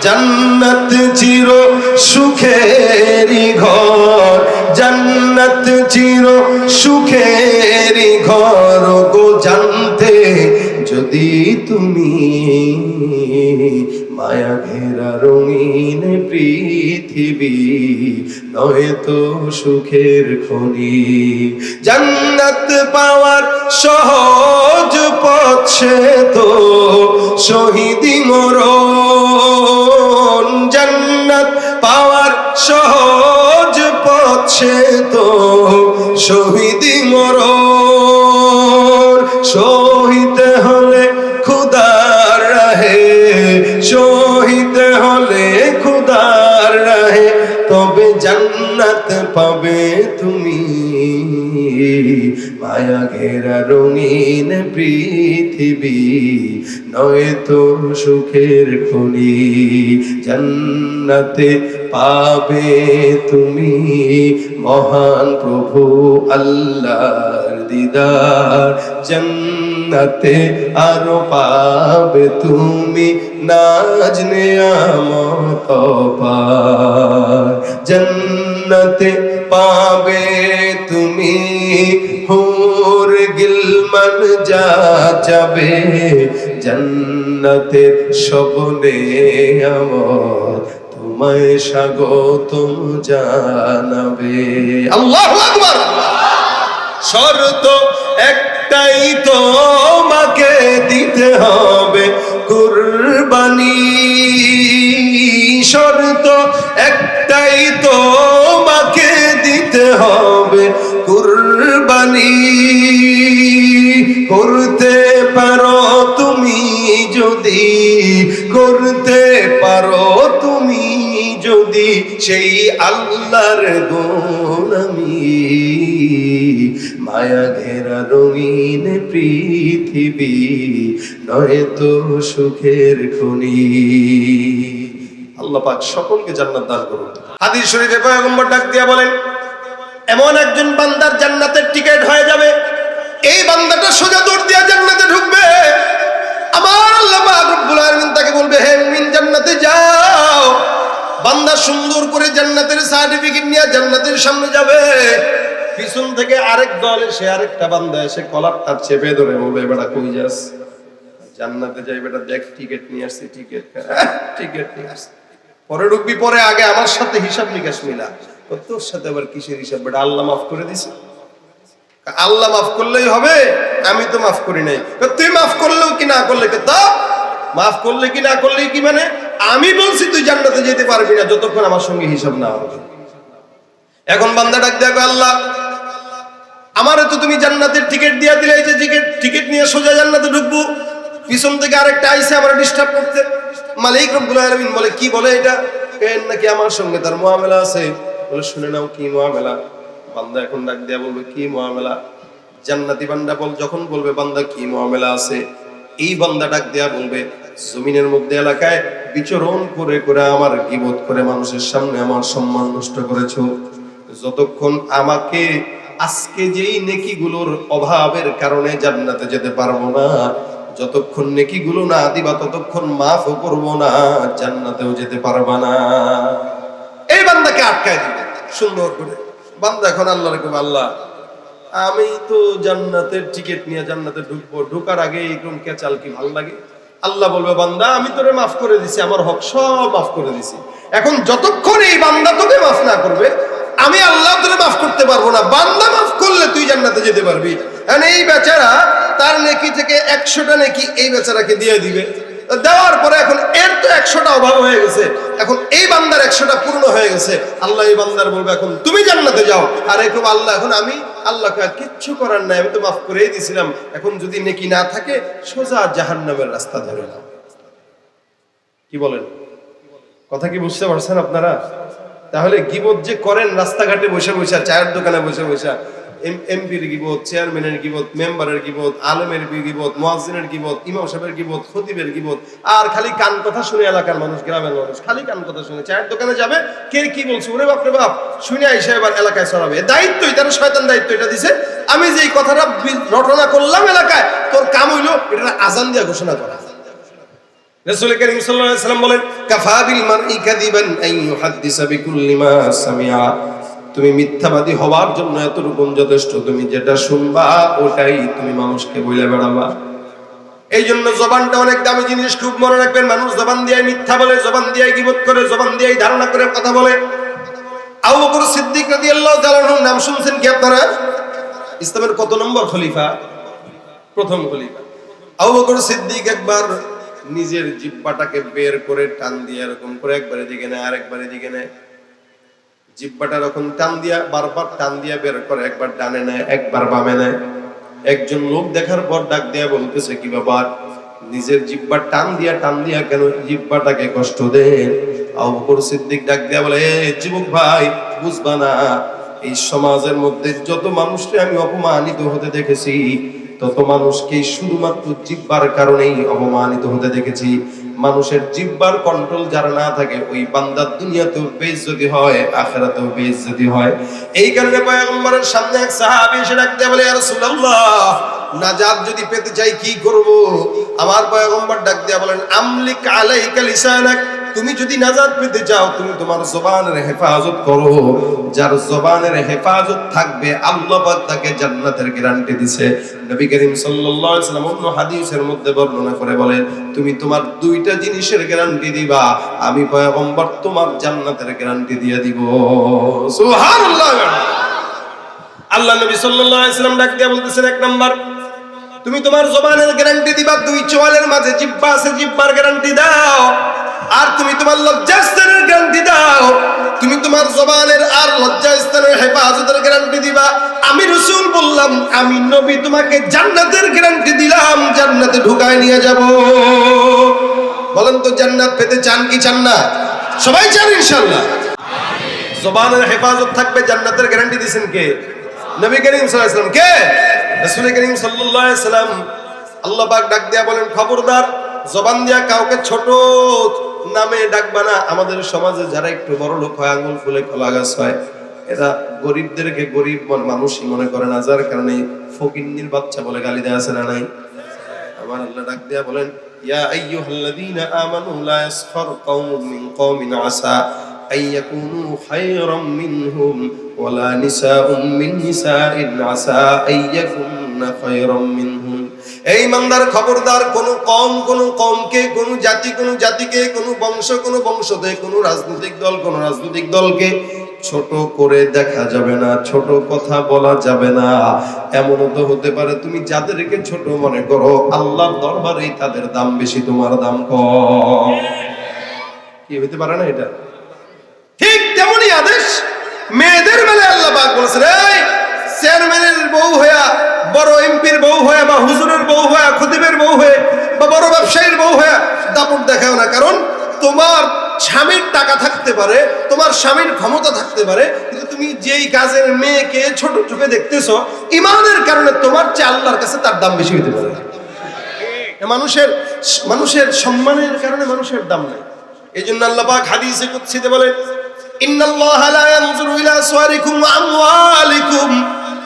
জান্নাত চির সুখেরি ঘর, জান্নাত চির সুখেরি ঘর গো জানতে যদি তুমি মায়া ঘেরা রঙিন পৃথিবী নয়তো সুখের খনি। জান্নাত পাওয়ার সহজ সে তো শহীদি মোর জান্নাত পাওয়ার সহজ পথ সে তো শহীদি মরণ। মায়া ঘেরা রঙিন পৃথিবী নয়তো সুখের খনি। জান্নাতে পাবে তুমি মহান প্রভু আল্লাহর দিদার। জান্নাতে আরও পাবে তুমি নাজ, নিয়ামত জান্নাতে পাবে তুমি হুর গিলমান যা যাবে জান্নাতের স্বপ্নে আমার। তোমায় স্বাগতম জানাবে। আল্লাহু আকবার! শর্ত একটাই তোমাকে দিতে হবে কুরবানি। শর্ত একটাই তোমাকে দিতে হবে কুরবানি করতে পারো তুমি যদি, করতে পারো তুমি যদি, সেই আল্লাহর গোলামি মায়া ঘেরা রঙিন পৃথিবী নয়তো সুখের খনি। আল্লাহ পাক সকলকে জান্নাত দান করুন। হাদিস শরীফে পয়গম্বর ডাক দিয়া বলেন এমন একজন বান্দার জান্নাতের টিকিট হয়ে যাবে। এই বান্দাটা সোজা দৌড় দিয়া জান্নাতে ঢুকবে। আমার আল্লাহ রব্বুল তাকে বলবে, হে মুমিন, জান্নাতে যাও। বান্দা সুন্দর করে জান্নাতের সার্টিফিকেট নিয়ে জান্নাতের সামনে যাবে। পিছন থেকে আরেক দল এসে আরেকটা বান্দা এসে কলারটা চেপে ধরে বলবে, বেটা, কই যাস? জান্নাতে যাই, বেটা, দেখ, টিকিট নিয়ে আসছি, টিকিট। টিকিট নিয়ে আসছি। পরে ঢুকবি, পরে আগে আমার সাথে হিসাব নিকাশ মিলা। তোর সাথে আবার কিসের হিসাব? বেটা আল্লাহ মাফ করে দিছে। আল্লাহ মাফ করলেই হবে, আমি তো মাফ করি নাই। তুই মাফ করলেও কি না করলে? মাফ করলে কি না করলে কি মানে? আমি বলছি তুই জান্নাতে যেতে পারবি না, যতক্ষণ আমার সঙ্গে হিসাব না হবে। এখন বান্দা ডাক দেখো আল্লাহ, আমারে তো তুমি জান্নাতের টিকিট দিয়া দিলে যে টিকিট টিকিট নিয়ে সোজা জান্নাতে ঢুকবো। পিছন থেকে আরেকটা আইসে আমার ডিস্টার্ব করতে। মালিক রব্বুল আলামিন বলে, কি বলে এটা? নাকি আমার সঙ্গে তার মুআমেলা আছে? বলে, শুনে নাও কি মহামেলা বান্দা এখন ডাক দেয়া বলবে, কি মহামেলা জান্নাতি বান্দা বল, যখন বলবে, বান্দা, কি মহামেলা আছে? এই বান্দা ডাক দেয়া বলবে, জমিনের মধ্যে এলাকায় বিচরণ করে করে আমার গিবত করে মানুষের সামনে আমার সম্মান নষ্ট করেছ। যতক্ষণ আমাকে আজকে যেই নেকিগুলোর অভাবের কারণে জান্নাতে যেতে পারব না, যতক্ষণ নেকিগুলো না দিবা, ততক্ষণ মাফও করব না, জান্নাতেও যেতে পারবা না। এই বান্দাকে আটকায় দিবে। সুন্দর করে বান্দা এখন আল্লাহর কবে আল্লাহ, আমি তো জান্নাতের টিকিট নিয়ে জান্নাতে ঢুকবো। ঢোকার আগে এইরকম কেচাল কি ভালো লাগে? আল্লাহ বলবে, বান্দা, আমি তোরে মাফ করে দিছি, আমার হক সব মাফ করে দিছি। এখন যতক্ষণ এই বান্দা তোকে মাফ না করবে, আমি আল্লাহ তোরে মাফ করতে পারব না। বান্দা মাফ করলে তুই জান্নাতে যেতে পারবি। কারণ এই বেচারা তার নেকি থেকে একশোটা নেকি এই বেচারাকে দিয়ে দিবে। দেওয়ার পরে এখন এর তো একশোটা অভাব হয়ে গেছে। এখন এই বান্দার একশোটা পূর্ণ হয়ে গেছে। আল্লাহ এই বান্দার বলবে, এখন তুমি জান্নাতে যাও। আর এরকম আল্লাহ, এখন আমি আল্লাহকে আর কিচ্ছু করার নাই, আমি তো মাফ করেই দিছিলাম এখন যদি নেকি না থাকে, সোজা জাহান্নামের রাস্তা ধরে নাও। কি বলেন? কথা কি বুঝতে পারছেন আপনারা? তাহলে গিবত যে করেন, রাস্তাঘাটে বসে বসে চায়ের দোকানে বসে বসে এমপির গিবত, চেয়ারম্যানের গিবত, মেম্বারের গিবত, আলমের গিবত, মুয়াজ্জিনের গিবত, ইমাম সাহেবের গিবত, খতিবের গিবত। আর খালি কান কথা শুনে এলাকার মানুষ, গ্রামের মানুষ, খালি কান কথা শুনে। চায়ের দোকানে যাবে, কে কি বলছে? ওরে বাপ রে বাপ, শুনে আইসা এবার এলাকায় ছড়াবে। দায়িত্বই তার শয়তান দায়িত্ব, এটা দিছে। আমি যে কথাটা রটনা করলাম এলাকায়, তোর কাম হইল এটা আজান দিয়া ঘোষণা করা। রাসূল করিম সাল্লাল্লাহু আলাইহি সাল্লাম বলেন, কাফা বিল মারই কাযিবান আন ইউহাদ্দিসা বিকুল্লি মা সামিআ। তুমি মিথ্যাবাদী হওয়ার জন্য এতটুকু যথেষ্ট, তুমি যেটা শুনবা ওটাই তুমি মানুষকে বলে বেড়াবা। এই জন্য জবানটা অনেক দামি জিনিস, খুব মনে রাখবেন, মানুষ জবান দিয়ে মিথ্যা বলে, জবান দিয়ে গিবত করে, জবান দিয়ে ধারণা করে কথা বলে। আবু বকর সিদ্দিক রাদিয়াল্লাহু তাআলার নাম শুনছেন কি আপনারা? ইসলামের কত নম্বর খলিফা? প্রথম খলিফা। আবু সিদ্দিক একবার নিজের জিব্বাটাকে বের করে টান দিয়ে এরকম করে একবার এদিকে নেয়, আরেকবার এদিকে নেয়। জিব্বাটা এরকম টান দিয়া বারবার টান দিয়া বের করে, একবার ডানে নেয়, একবার বামে নেয়। একজন লোক দেখার পর ডাক দিয়া বলতেছে, কি ব্যাপার? নিজের জিব্বা টান দিয়া টান দিয়া কেন জিব্বাটাকে কষ্ট দেন আবু সিদ্দিক ডাক দিয়া বলে যুবক ভাই, বুঝবা না, এই সমাজের মধ্যে যত মানুষকে আমি অপমানিত হতে দেখেছি, তত মানুষকে শুধুমাত্র জিব্বার কারণেই অপমানিত হতে দেখেছি। মানুষের জিব্বার কন্ট্রোল যারা না থাকে, ওই বান্দার দুনিয়াতেও বেইজ্জতি হয়, আখেরাতেও বেইজ্জতি হয়। এই কারণে পয়গম্বরের সামনে এক সাহাবী এসে ডাকতে বলে, ইয়া রাসূলুল্লাহ, নাজাত যদি পেতে চাই কি করব? আমার পয়গম্বর ডাক দিয়া বলেন, আমলিক আলাইকা লিসানাক তুমি যদি নাজাত পেতে চাও, তুমি তোমার জবানের হেফাজত করো। যার জবানের হেফাজত থাকবে, আল্লাহ পাক তাকে জান্নাতের গ্যারান্টি দিছে। নবী করিম সাল্লাল্লাহু আলাইহি সাল্লাম অন্য হাদিসের মধ্যে বর্ণনা করে বলে, তুমি তোমার দুইটা জিনিসের গ্যারান্টি দিবা, আমি পয়গম্বর তোমার জান্নাতের গ্যারান্টি দিয়ে দিব। সুবহানাল্লাহ। আল্লাহ নবী সাল্লাল্লাহু আলাইহি সাল্লাম ডাক দিয়ে বলতেছেন, এক নাম্বার তুমি তোমার জবানের গ্যারান্টি দিবা, দুই চোয়ালের মাঝে জিব্বা আছে, জিব্বার গ্যারান্টি দাও। আর তুমি তোমার লজ্জাস্থানের গ্যারান্টি দাও। তুমি তোমার জবানের আর লজ্জাস্থানের হেফাজতের গ্যারান্টি দিবা। আমি রসুল বললাম, আমি নবী তোমাকে জান্নাতের গ্যারান্টি দিলাম, জান্নাতে ঢুকায় নিয়ে যাব। বলেন তো, জান্নাত পেতে চান কি চান না? সবাই চান ইনশাল্লাহ জবানের হেফাজত থাকবে, জান্নাতের গ্যারান্টি দিয়েছেন কে? নবী করিম সাল্লাম কে? রাসূল করিম সাল্লাম আল্লাহ পাক ডাক দিয়া বলেন, খবরদার, জবান দিয়া কাউকে ছোট নামে ডাকবা না। আমাদের সমাজে যারা একটু বড় লোক হয়, আঙুল ফুলে কলা গাছ হয়, এরা গরিবদেরকে গরিব মন- মানুষই মনে করে না। যার কারণে ফকিন্নির বাচ্চা বলে গালি দেওয়া আছে না নাই? আমার আল্লাহ ডাক দিয়া বলেন, ইয়া আইয়ুহাল্লাযীনা আমানু লা ইয়াসখার কওমুম মিন কওমিন আসা আন ইয়াকুনু খায়রাম মিনহুম ওয়ালা নিসাউম মিন নিসাইন আসা আন ইয়াকুননা খায়রাম মিনহুম এই ইমানদার খবরদার কোন কম কোন কমকে কোন জাতি, কোন জাতিকে, কোন বংশ, কোন বংশতে কোন রাজনৈতিক দল, কোন রাজনৈতিক দলকে ছোট করে দেখা যাবে না, ছোট কথা বলা যাবে না। এমনও তো হতে পারে তুমি যাদেরকে ছোট মনে করো, আল্লাহর দরবারেই তাদের দাম বেশি, তোমার দাম কম। কি হতে পারে না এটা? ঠিক তেমনই আদেশ। মেয়েদের বেলায় আল্লাহ পাক বলেছেন, এই চেয়ারম্যানের বউ হইয়া, বড় এমপির বউ হয়ে বা হুজুরের বউ হয়ে খতিবের বউ হয়ে বা বড় ব্যবসায়ীর বউ হয়ে দাপট দেখাও না। কারণ তোমার স্বামীর টাকা থাকতে পারে, তোমার স্বামীর ক্ষমতা থাকতে পারে, কিন্তু তুমি যেই কাজের মেয়েকে ছোট চোখে দেখতেছো, ইমানের কারণে তোমার চেয়ে আল্লাহর কাছে তার দাম বেশি হতে পারে। মানুষের মানুষের সম্মানের কারণে মানুষের দাম নাই। এই জন্য আল্লাহ পাক হাদিসে কুদসিতে বলেন লা ইয়ানজুরু ইলা সুওয়ারিকুম ওয়া আমওয়ালিকুম,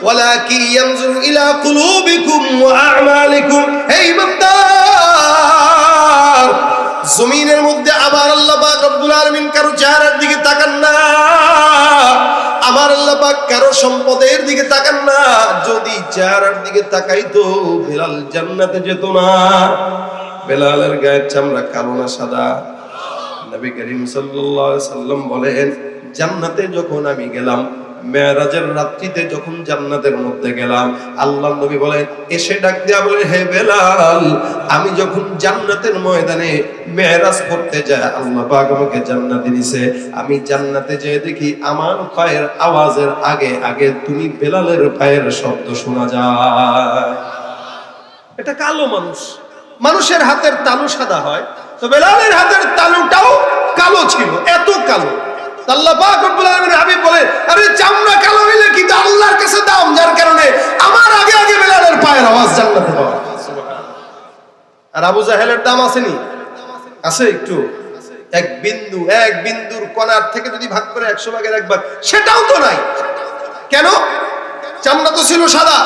ওয়ালাকিন ইয়ানজুরু ইলা কুলুবিকুম ওয়া আ'মালিকুম। হে ইমানদার, জমিনের মধ্যে আমার আল্লাহ পাক রব্বুল আলামিন কারও চেহারার দিকে তাকান না, আমার আল্লাহ পাক কারও সম্পদের দিকে তাকান না, যদি চেহারার দিকে তাকাইতো বেলাল জান্নাতে যেত না, বেলালের গায়ের চামড়া কালো না সাদা। নবী করিম সাল্লাল্লাহু সাল্লাম বলেন, জান্নাতে যখন আমি গেলাম মেরাজের রাত্রিতে যখন জান্নাতের মধ্যে গেলাম আল্লাহ নবী বলেন, এসে ডাক দিয়া বলে, হে বেলাল, আমি যখন জান্নাতের ময়দানে মেরাজ করতে যাই, আল্লাহ পাক আমাকে জান্নাতে দিছে। আমি জান্নাতে যেয়ে দেখি আমার পায়ের আওয়াজের আগে আগে তুমি বেলালের পায়ের শব্দ শোনা যায়। এটা কালো মানুষ। মানুষের হাতের তালু সাদা হয়। তো বেলালের হাতের তালুটাও কালো ছিল, এত কালো। আল্লাহ বলে, আরে কালো আল্লাহর কাছে দাম? যার কারণে আমার আগে আগে আওয়াজ আর দাম আছে একটু। এক বিন্দু, এক বিন্দুর কণার থেকে যদি ভাগ করে একশো ভাগের একবার, সেটাও তো নাই। কেন? চামড়া তো ছিল সাদা,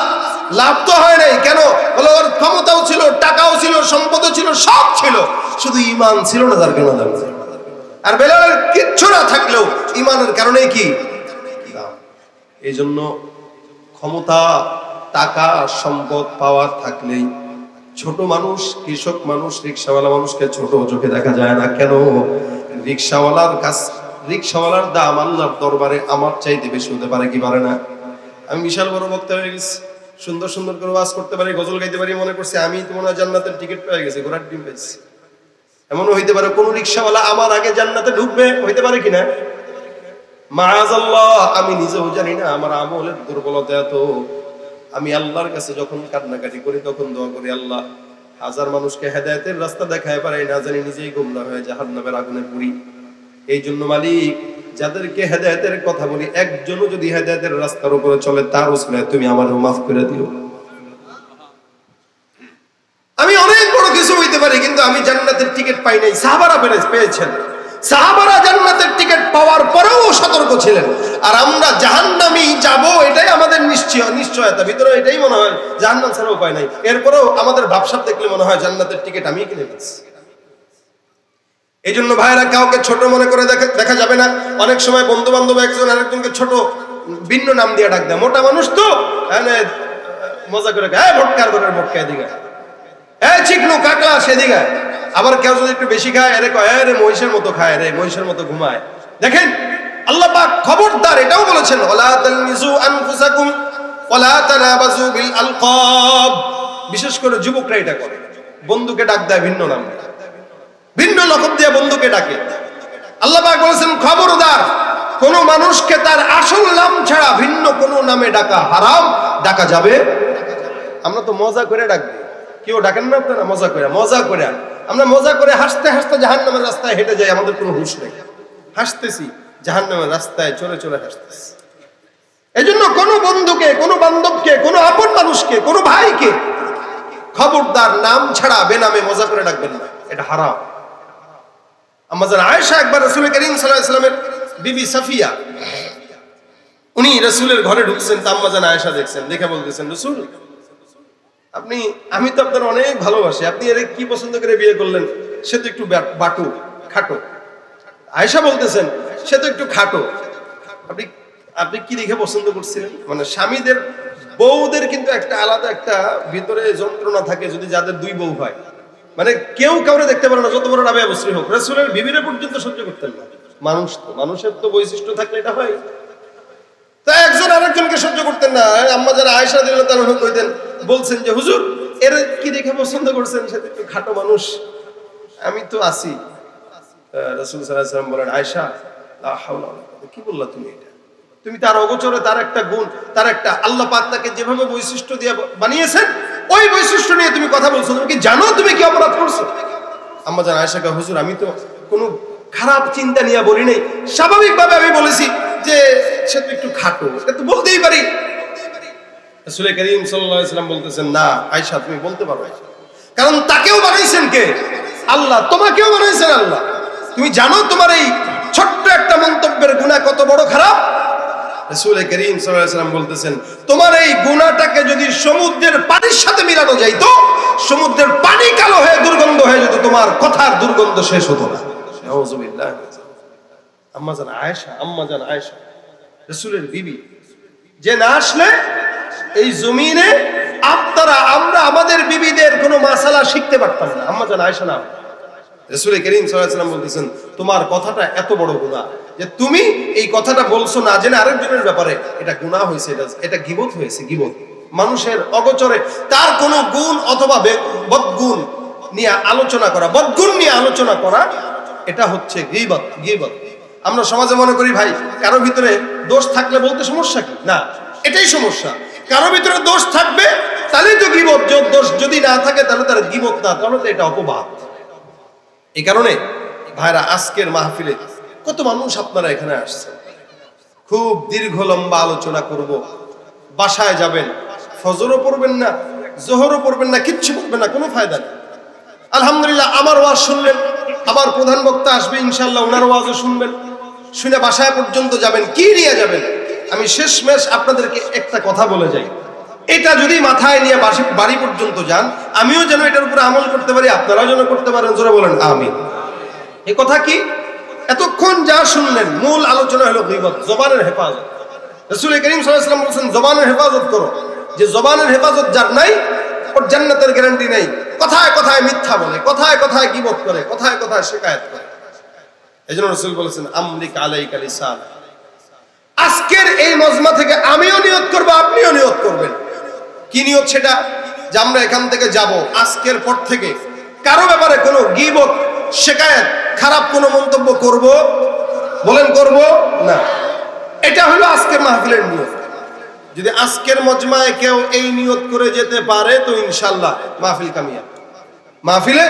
লাভ তো হয় নাই। কেন? বলে ওর ক্ষমতাও ছিল, টাকাও ছিল, সম্পদও ছিল, সব ছিল। শুধু ইমান ছিল না তার কেন আর বেলালের কিচ্ছু না থাকলেও ইমানের কারণে কি? এই জন্য ক্ষমতা, টাকা, সম্পদ, পাওয়ার থাকলেই ছোট মানুষ, কৃষক মানুষ, রিক্সাওয়ালা মানুষকে ছোট চোখে দেখা যায় না। কেন? রিক্সাওয়ালার কাছ রিক্সাওয়ালার দাম আল্লাহর দরবারে আমার চাইতে বেশি হতে পারে কি পারে না? আমি বিশাল বড় বক্তা হয়ে গেছি। সুন্দর সুন্দর করে ওয়াজ করতে পারি, গজল গাইতে পারি, মনে করছি আমি তো মনে হয় জান্নাতের টিকিট পেয়ে গেছি, ঘোড়ার ডিম পেয়েছি। এমনও হইতে পারে কোন রিক্সাওয়ালা আমার আগে জান্নাতে ঢুকবে, হইতে পারে কিনা? মাআজাল্লাহ আমি নিজেও জানি না, আমার আমলের দুর্বলতা এত। আমি আল্লাহর কাছে যখন কান্নাকাটি করি, তখন দোয়া করি, আল্লাহ, হাজার মানুষকে হেদায়েতের রাস্তা দেখায় পারে, না জানি নিজেই গুমরা হয়ে জাহান্নামের আগুনে পুরি এই জন্য মালিক, যাদেরকে হেদায়েতের কথা বলি, একজনও যদি হেদায়েতের রাস্তার উপরে চলে, তার উসলে তুমি আমারও মাফ করে দিও। আমি অনেক বড় কিছু হইতে পারি, কিন্তু আমি জান্নাতের টিকিট পাই নাই। সাহাবারা পেয়েছেন। সাহাবারা জান্নাতের টিকিট পাওয়ার পরেও সতর্ক ছিলেন। আর আমরা জাহান্নামি যাব, এটাই আমাদের নিশ্চয় নিশ্চয়তা। ভিতরে এটাই মনে হয়, জাহান্নাম ছাড়া উপায় নাই। এরপরেও আমাদের ভাবসাব দেখলে মনে হয়, জান্নাতের টিকিট আমি কিনে ফেলছি। এই জন্য ভাইরা কাউকে ছোট মনে করে দেখা দেখা যাবে না। অনেক সময় বন্ধু বান্ধব একজন আরেকজনকে ছোট ভিন্ন নাম দিয়ে ডাক দেয়। মোটা মানুষ তো? হ্যাঁ, মজা করে হ্যাঁ ভটকার করে ভটকা এদিকে। হ্যাঁ চিকনু কাকলা সেদিকে। আবার কেউ যদি একটু বেশি খায় এরে কয় আরে মহিষের মতো খায় রে মহিষের মতো ঘুমায়। দেখেন আল্লাহ পাক খবরদার এটাও বলেছেন ওয়ালা তালমিজু আনফুসাকুম ওয়ালা তানাবাজু বিল আলকাব। বিশেষ করে যুবকরা এটা করে। বন্ধুকে ডাক দেয় ভিন্ন নামে। ভিন্ন লকব দিয়ে বন্ধুকে ডাকে। আল্লাহ বলেছেন, খবরদার, কোন মানুষকে তার আসল নাম ছাড়া ভিন্ন কোন নামে ডাকা হারাম, ডাকা যাবে? আমরা তো মজা করে ডাকবি। কেউ ডাকেন না আপনারা? মজা করে মজা করে। আমরা মজা করে হাসতে হাসতে জাহান্নামের রাস্তায় হেঁটে যাই, আমাদের কোনো হুঁশ নেই। হাসতেছি, জাহান্নামের রাস্তায় চলে চলে হাসতেছি। এই জন্য কোনো বন্ধুকে, কোনো বান্ধবকে, কোনো আপন মানুষকে, কোনো ভাইকে খবরদার নাম ছাড়া বেনামে মজা করে ডাকবেন না। এটা হারাম। আমাদের আয়েশা একবার রসুল করিম সাল্লাহ ইসলামের বিবি সাফিয়া, উনি রসুলের ঘরে ঢুকছেন তাম্মাজান আয়েশা দেখছেন, দেখে বলতেছেন, রসুল, আপনি, আমি তো আপনার অনেক ভালোবাসি, আপনি এর কি পছন্দ করে বিয়ে করলেন? সে তো একটু বাটু, খাটো। আয়েশা বলতেছেন, সে তো একটু খাটো। আপনি আপনি কি দেখে পছন্দ করছিলেন? মানে স্বামীদের, বউদের কিন্তু একটা আলাদা একটা ভিতরে যন্ত্রণা থাকে, যদি যাদের দুই বউ হয়। মানে কেউ কাউরে দেখতে পারে না, যত বড় রাবে অবশ্যই হোক। রসুলের বিবিরে পর্যন্ত সহ্য করতেন না। মানুষ তো, মানুষের তো বৈশিষ্ট্য থাকলে এটা হয়। তা একজন আরেকজনকে সহ্য করতেন না। আম্মা যারা আয়সা দিল তারা কইতেন, বলছেন যে, হুজুর, এর কি দেখে পছন্দ করছেন? সে একটু খাটো মানুষ। আমি তো আছি। রসুল সাল্লাম বলেন আয়সা কি বললা তুমি এটা? তুমি তার অগোচরে তার একটা গুণ, তার একটা আল্লাহ পাক তাকে যেভাবে বৈশিষ্ট্য দিয়ে বানিয়েছেন ওই বৈশিষ্ট্য নিয়ে তুমি কথা বলছো। তুমি কি জানো তুমি কি অপরাধ করছ? আম্মা জান আয়সা হুজুর, আমি তো কোনো খারাপ চিন্তা নিয়ে বলি নাই। স্বাভাবিকভাবে আমি বলেছি যে সে তো একটু খাটো। এটা তো বলতেই পারি। রাসূল করিম সাল্লাম বলতেছেন, না আয়সা তুমি বলতে পারো আয়সা কারণ তাকেও বানাইছেন কে? আল্লাহ। তোমাকেও বানাইছেন আল্লাহ। তুমি জানো তোমার এই ছোট্ট একটা মন্তব্যের গুনাহ কত বড় খারাপ? রাসূল করিম সাল্লাল্লাহু আলাইহি সাল্লাম বলতেছেন তোমার এই গুনাহটাকে যদি সমুদ্রের পানির সাথে মিলানো যাইতো সমুদ্রের পানি কালো হয়ে দুর্গন্ধ হয়ে যেত তোমার কথার দুর্গন্ধ শেষ হতো না। আয়েশা আয়েশা রাসূলের বিবি যে না আসলে এই জমিনে আপনারা আমরা আমাদের বিবিদের কোনো মাসালা শিখতে পারতাম না। আম্মা জান আয়েশা নাম। রসুল করিম সাল্লাম বলতেছেন, তোমার কথাটা এত বড় গুণা যে তুমি এই কথাটা বলছো না জেনে আরেকজনের ব্যাপারে, এটা গুণা হয়েছে, এটা এটা গিবত হয়েছে, গিবত। মানুষের অগোচরে তার কোনো গুণ অথবা বদগুণ নিয়ে আলোচনা করা, বদগুণ নিয়ে আলোচনা করা, এটা হচ্ছে গিবত গিবত। আমরা সমাজে মনে করি, ভাই, কারও ভিতরে দোষ থাকলে বলতে সমস্যা কি? না, এটাই সমস্যা। কারও ভিতরে দোষ থাকবে তাহলে তো গিবত। দোষ যদি না থাকে, তাহলে তার গিবত না, তাহলে তো এটা অপবাদ। এই কারণে, ভাইরা, আজকের মাহফিলে কত মানুষ আপনারা এখানে আসছেন? খুব দীর্ঘ লম্বা আলোচনা করব। বাসায় যাবেন, ফজরও পড়বেন না, জোহরও পড়বেন না, কিচ্ছু পড়বেন না, কোনো ফায়দা নেই। আলহামদুলিল্লাহ, আমার ওয়াজ শুনলেন আবার প্রধান বক্তা আসবে ইনশাল্লাহ ওনার ওয়াজও শুনবেন। শুনে বাসায় পর্যন্ত যাবেন, কি নিয়ে যাবেন? আমি শেষ মেশ আপনাদেরকে একটা কথা বলে যাই। এটা যদি মাথায় নিয়ে বাড়ি পর্যন্ত যান, আমিও যেন এটার উপরে আমল করতে পারি, আপনারাও যেন করতে পারেন, জোরে বলেন আমি এ কথা কি? এতক্ষণ যা শুনলেন, মূল আলোচনা হলো গীবত, জবানের হেফাজত। রসুল করিম সাল্লাল্লাহু বলছেন, জবানের হেফাজত করো। যে জবানের হেফাজত যার নাই, ওর জান্নাতের গ্যারান্টি নেই। কথায় কথায় মিথ্যা বলে, কথায় কথায় গীবত করে, কথায় কথায় শিকায়ত করে। এই জন্য রসুল বলেছেন আমরিক আলাইকা লিসান। আজকের এই মজমা থেকে আমিও নিয়ত করব, আপনিও নিয়ত করবেন। কি নিয়ত সেটা যে আমরা এখান থেকে যাব আজকের পর থেকে? কারও ব্যাপারে কোনো গিবত শেখায়ত খারাপ কোনো মন্তব্য করব? বলেন করব? না। এটা হলো আজকের মাহফিলের নিয়ত যদি আজকের মজমায় কেউ এই নিয়ত করে যেতে পারে, তো ইনশাল্লাহ মাহফিল কামিয়া মাহফিলে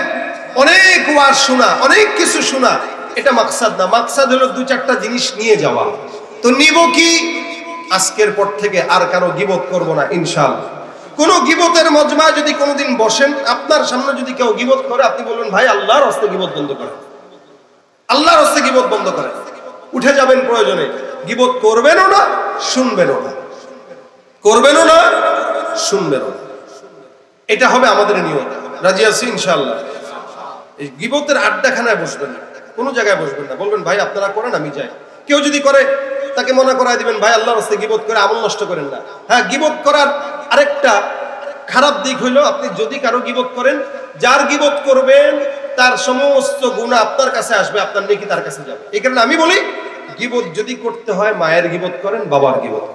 অনেক ওয়াজ শোনা, অনেক কিছু শোনা। এটা মাকসাদ না। মাকসাদ হলো দু চারটা জিনিস নিয়ে যাওয়া। তো নিব কি? আজকের পর থেকে আর কারও গিবত করব না, ইনশাআল্লাহ। কোন গিবতের মজমায় যদি কোনোদিন বসেন, আপনার সামনে যদি কেউ গিবত করে, আপনি বলবেন, ভাই, আল্লাহর হস্তে গিবত বন্ধ করেন। আল্লাহর হস্তে গিবত বন্ধ করেন। উঠে যাবেন প্রয়োজনে। গিবত করবেনও না, শুনবেনও না। করবেনও না, শুনবেনও না। এটা হবে আমাদের নিয়ম। রাজি আছি, ইনশাআল্লাহ? এই গিবতের আড্ডাখানায় বসবেন না। কোনো জায়গায় বসবেন না। বলবেন, ভাই, আপনারা করেন, আমি যাই। কেউ যদি করে, তাকে মনে করায় দিবেন, ভাই, আল্লাহর রাস্তায় গিবত করে আমল নষ্ট করেন না। হ্যাঁ গিবত করার আরেকটা খারাপ দিক হইল আপনি যদি কারও গিবত করেন, যার গিবত করবেন, তার সমস্ত গুণা আপনার কাছে আসবে, আপনার নেকি তার কাছে যাবে। এই কারণে আমি বলি, গিবত যদি করতে হয়, মায়ের গিবত করেন, বাবার গিবত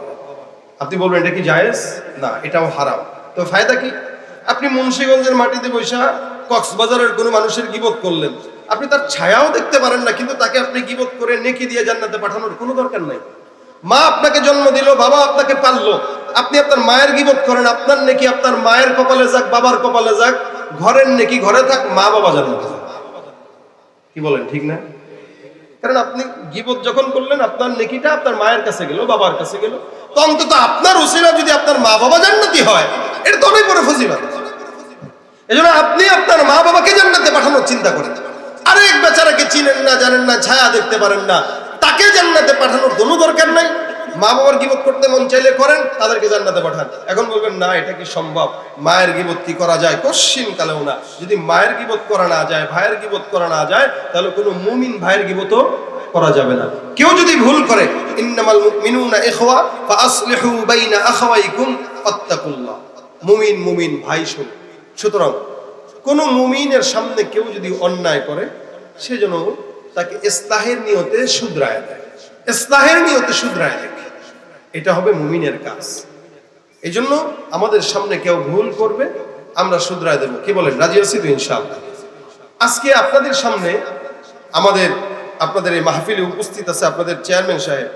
আপনি বলবেন, এটা কি জায়েজ? না, এটাও হারাম। তো ফায়দা কি? আপনি মুন্সিগঞ্জের মাটিতে বৈশা কক্সবাজারের কোনো মানুষের গিবত করলেন। আপনি তার ছায়াও দেখতে পারেন না, কিন্তু তাকে আপনি গিবত করে নেকি দিয়ে জান্নাতে পাঠানোর কোনো দরকার নাই। মা আপনাকে জন্ম দিল, বাবা আপনাকে পাললো। আপনি আপনার মায়ের গিবত করেন, আপনার নেকি আপনার মায়ের কপালে যাক, বাবার কপালে যাক, ঘরের নেকি ঘরে থাক, মা বাবা জান্নাতে যাক কি বলেন, ঠিক না? কারণ আপনি গিবত যখন করলেন, আপনার নেকিটা আপনার মায়ের কাছে গেল, বাবার কাছে গেল। তো অন্তত আপনার উসিলা যদি আপনার মা বাবা জান্নাতি হয়, এটা তো অনেক বড় ফজিলত। এজন্য আপনি আপনার মা বাবাকে জান্নাতে পাঠানোর চিন্তা করেন। আরেক বেচারাকে চিনেন না, জানেন না, ছায়া দেখতে পারেন না। তাকে জান্নাতে পাঠানোর কোনো দরকার নাই। মা বাবার গিবত করতে মন চাইলে করেন, তাদেরকে জান্নাতে পাঠান। এখন বলবেন, না, এটা কি সম্ভব? মায়ের গিবত কি করা যায়? কশ্চিন কালেও না। যদি মায়ের গিবত করা না যায়, ভাইয়ের গিবত করা না যায়, তাহলে কোনো মুমিন ভাইয়ের গিবতও করা যাবে না। কেউ যদি ভুল করে, ইন্নামাল মুমিনুনা ইখওয়া, ফাআসলিহু বাইনা আখাওয়াইকুম ফাত্তাকুল্লাহ। মুমিন মুমিন, ভাই শুন সুতরাং কোন মুমিনের সামনে কেউ যদি অন্যায় করে সেজন্য তাকে ইসলাহের নিয়তে শুধরায় দেয়। ইসলাহের নিয়তে শুধরায় দেয়। এটা হবে মুমিনের কাজ। এই জন্য আমাদের সামনে কেউ ভুল করবে, আমরা শুধরায় দেব। কি বলেন? রাজি আছি তো আজকে আপনাদের সামনে আমাদের, আপনাদের এই মাহফিলে উপস্থিত আছে আপনাদের চেয়ারম্যান সাহেব।